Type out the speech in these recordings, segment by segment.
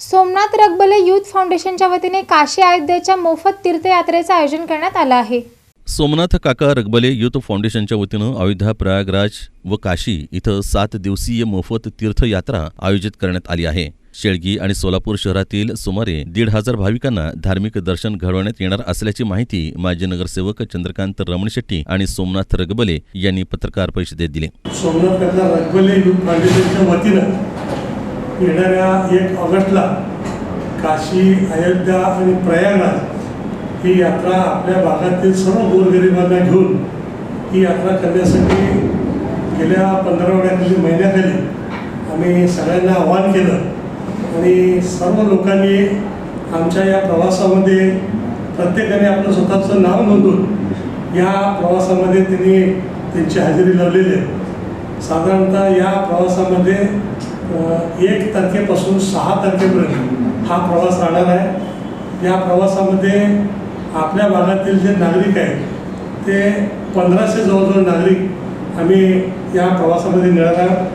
Somnath रगबले youth फाउंडेशनच्या वतीने काशी अयोध्येच्या मोफत तीर्थयात्रेचं आयोजन करण्यात आलं आहे. सोमनाथ काका रगबले युथ फाउंडेशनच्या वतीनं अयोध्या प्रयागराज व काशी इथं सात दिवसीय मोफत तीर्थयात्रा आयोजित करण्यात आली आहे. शेळगी आणि सोलापूर शहरातील सुमारे दीड हजार भाविकांना धार्मिक दर्शन घडवण्यात येणार असल्याची माहिती माजी नगरसेवक चंद्रकांत रमणशेट्टी आणि सोमनाथ रगबले यांनी पत्रकार परिषदेत दिली. सोमनाथ काका रगबले युथ फाउंडेशनच्या वतीनं येणाऱ्या एक ऑगस्टला काशी अयोध्या आणि प्रयागराज ही यात्रा आपल्या भागातील सर्व गोरगरिबांना घेऊन ही यात्रा करण्यासाठी गेल्या पंधरावड्याखाली महिन्याखाली आम्ही सगळ्यांना आवाहन केलं आणि सर्व लोकांनी आमच्या या प्रवासामध्ये प्रत्येकाने आपलं स्वतःचं नाव नोंदवून या प्रवासामध्ये त्यांनी त्यांची हजेरी लावलेली आहे. साधारणतः या प्रवासामध्ये एक तारखेपासून सहा तारखेपर्यंत हा प्रवास राहणार आहे. या प्रवासामध्ये आपल्या भागातील जे नागरिक आहेत ते पंधराशे जवळजवळ नागरिक आम्ही या प्रवासामध्ये मिळणार आहोत.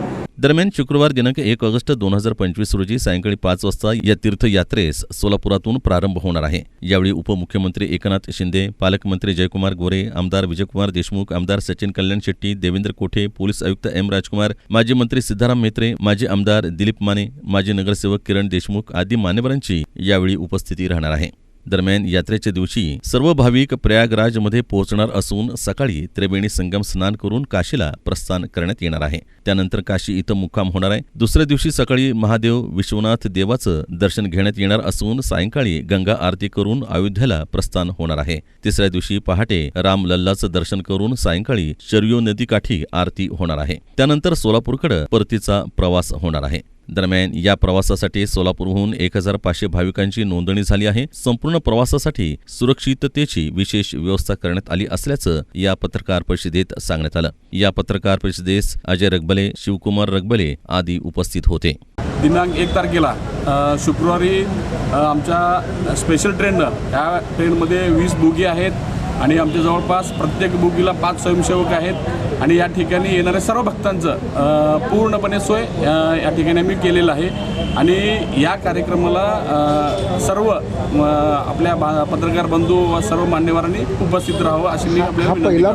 दरम्यान शुक्रवार दिनांक एक ऑगस्ट दोन हजार पंचवीस रोजी सायंकाळी पाच वाजता या तीर्थयात्रेस सोलापुरातून प्रारंभ होणार आहे. यावेळी उपमुख्यमंत्री एकनाथ शिंदे पालकमंत्री जयकुमार गोरे आमदार विजयकुमार देशमुख आमदार सचिन कल्याण शेट्टी देवेंद्र कोठे पोलीस आयुक्त एम राजकुमार माजी मंत्री सिद्धाराम म्हेत्रे माजी आमदार दिलीप माने माजी नगरसेवक किरण देशमुख आदी मान्यवरांची यावेळी उपस्थिती राहणार आहे. दरम्यान यात्रेच्या दिवशी सर्व भाविक प्रयागराजमध्ये पोहोचणार असून सकाळी त्रिवेणी संगम स्नान करून काशीला प्रस्थान करण्यात येणार आहे. त्यानंतर काशी इथं मुक्काम होणार आहे. दुसऱ्या दिवशी सकाळी महादेव विश्वनाथ देवाचं दर्शन घेण्यात येणार असून सायंकाळी गंगा आरती करून अयोध्येला प्रस्थान होणार आहे. तिसऱ्या दिवशी पहाटे राम लल्लाचं दर्शन करून सायंकाळी शर्यो नदीकाठी आरती होणार आहे. त्यानंतर सोलापूरकडे परतीचा प्रवास होणार आहे. दरम्यान या प्रवासासाठी सोलापूरहून एक हजार पाचशे भाविकांची नोंदणी झाली आहे. संपूर्ण प्रवासासाठी सुरक्षिततेची विशेष व्यवस्था करण्यात आली असल्याचं या पत्रकार परिषदेत सांगण्यात आलं. या पत्रकार परिषदेस अजय रगबले शिवकुमार रगबले आदी उपस्थित होते दिनांक एक तारखेला शुक्रवारी आमच्या स्पेशल ट्रेननं ह्या ट्रेनमध्ये वीस बोगी आहेत आणि आमच्या जवळपास प्रत्येक बोगीला पाच स्वयंसेवक आहेत आणि या ठिकाणी येणाऱ्या सर्व भक्तांचं पूर्णपणे सोय या ठिकाणी आम्ही केलेलं आहे आणि या कार्यक्रमाला सर्व आपल्या पत्रकार बंधू व सर्व मान्यवरांनी उपस्थित राहावं अशी मी आपल्याला.